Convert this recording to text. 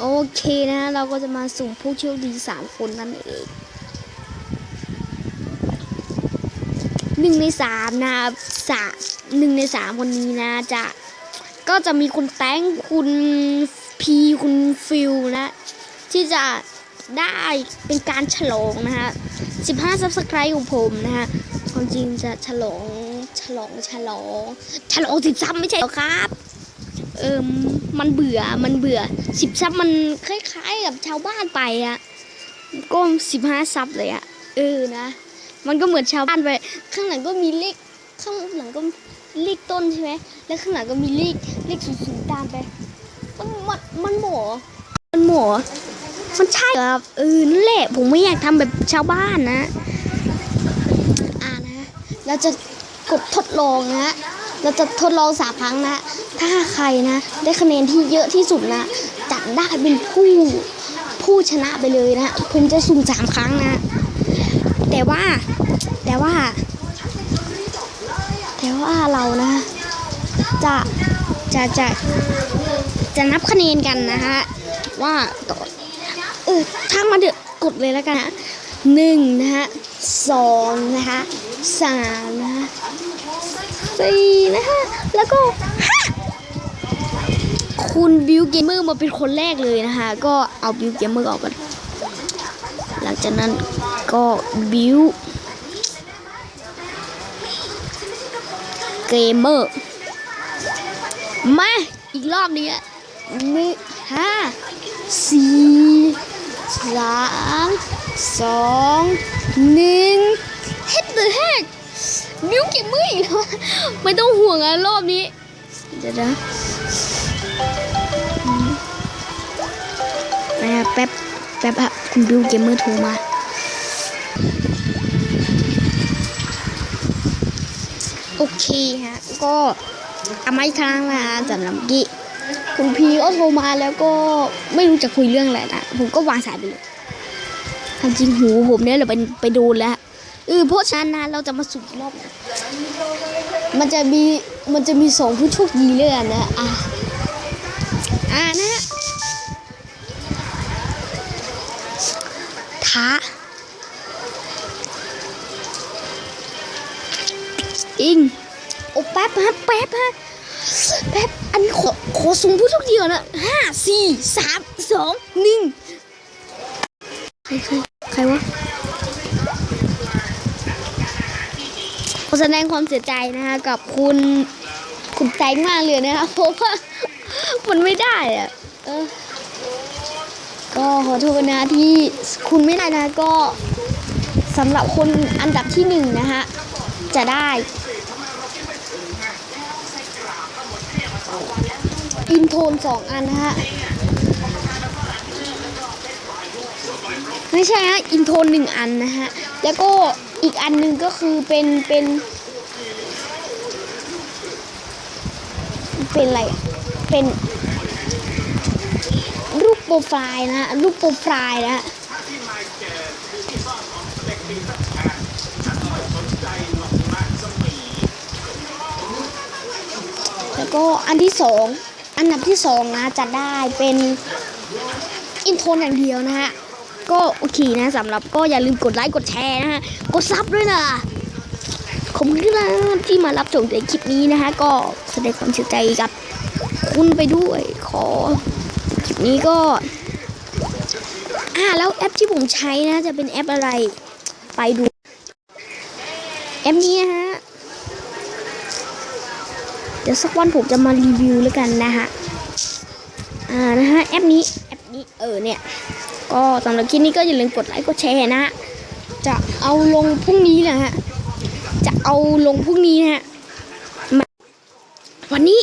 โอเคนะ เราก็จะมาสุ่มผู้โชคดีสามคนนั่นเองหนึ่งในสามนะสามหนึ่งในสามคนนี้นะ จะก็จะมีคุณแตงคุณพีคุณฟิลนะ ที่จะได้เป็นการฉลองนะฮะ15 subscribe ของผมนะฮะความจริงจะฉลองฉลองฉลอง ฉลองสิบซับไม่ใช่หรอครับ เออมันเบื่อมันเบื่อสิบซับมันคล้ายๆกับชาวบ้านไปอะก็สิบห้าซับเลยอะเออนะ มันก็เหมือนชาวบ้านไป ข้างหลังก็มีเลขข้างหลังก็เลขต้นใช่ไหมแล้วข้างหลังก็มีเลขเลขสูงๆตามไป มันมันมันหมอมันหมอมันใช่อครับเออนั่นแหละผมไม่อยากทำแบบชาวบ้านนะ อ่านะเราจะกดทดลองนะ เราจะทดลองสามครั้งนะ ถ้าใครนะ ได้คะแนนที่เยอะที่สุดนะจะได้เป็นผู้ผู้ชนะไปเลยนะ ผมจะสุ่มสามครั้งนะ แต่ว่าแต่ว่า แต่ว่าเรานะ จะจะจะจะนับคะแนนกันนะฮะว่าต่อเออช่างมาเถอกดเลยแล้วกันนะหนึ่งนะฮะสองนะคะสามนะ สี่นะคะแล้วก็คุณบิวเกมเมอร์มาเป็นคนแรกเลยนะคะ ก็เอาบิวเกมเมอร์ออกกันหลังจากนั้นก็บิวเกมเมอร์ มาอีกรอบนี้หนึ่งห้าสี่สามสองหนึ่งเฮ็ดเดอร์แฮก บิวเก็บมืออีกแล้วไม่ต้องห่วงอะรอบนี้ เดี๋ยวนะอืมนะครับแป๊บแป๊บอะคุณบิวเกมเมอร์โทรมาโอเคฮะ ก็เอามาอีกครั้งนะสำหรับกี้คุณพีก็โทรมาแล้วก็ไม่รู้จะคุยเรื่องอะไรนะ ผมก็วางสายไปเลยความจริงหูผมเนี่ยเราไปไปโดนแล้ว เออเพราะฉะนั้นนะเราจะมาสุ่มรอบนะมันจะมีมันจะมีสองผู้โชคดีเลยอะนะอะอ่านะฮะท้าอิงโอ้แป๊บฮะแป๊บฮะแป๊บอันนี้ขอขอสูงผู้ทุกเดียวนะห้าสี่สามสองหนึ่งใครใครใครวะขอ แสดงความเสียใจนะคะกับคุณคุณแตงมากเลยนะคะเพราะว่ามันไม่ได้อะก็ขอโทษนะที่คุณไม่ได้นะก็สำหรับคนอันดับที่หนึ่งนะคะจะได้อินโทนสองอันนะฮะไม่ใช่ฮะอินโทนหนึ่งอันนะฮะแล้วก็ อีกอันหนึ่งก็คือเป็นเป็น เป็นอะไรเป็นรูปโปรไฟล์นะรูปโปรไฟล์นะแล้วก็อันที่สองอันดับที่สองนะจะได้เป็นอินโทนอย่างเดียวนะฮะ ก็โอเคนะสำหรับก็อย่าลืมกดไลค์กดแชร์นะฮะ กดซับด้วยนะขอบคุณนะที่มารับชมในคลิปนี้นะฮะก็แสดงความเสียใจกับ คุณไปด้วยขอคลิปนี้ก็ อ่าแล้วแอปที่ผมใช้นะ จะเป็นแอปอะไรไปดู แอปนี้นะฮะเดี๋ยวสักวันผมจะมารีวิวแล้วกันนะฮะ อ่านะฮะแอปนี้แอปนี้เออเนี่ย ก็สำหรับคลิปนี้ก็อย่าลืมกดไลค์กดแชร์นะ จะเอาลงพรุ่งนี้นะฮะ จะเอาลงพรุ่งนี้นะฮะวันนี้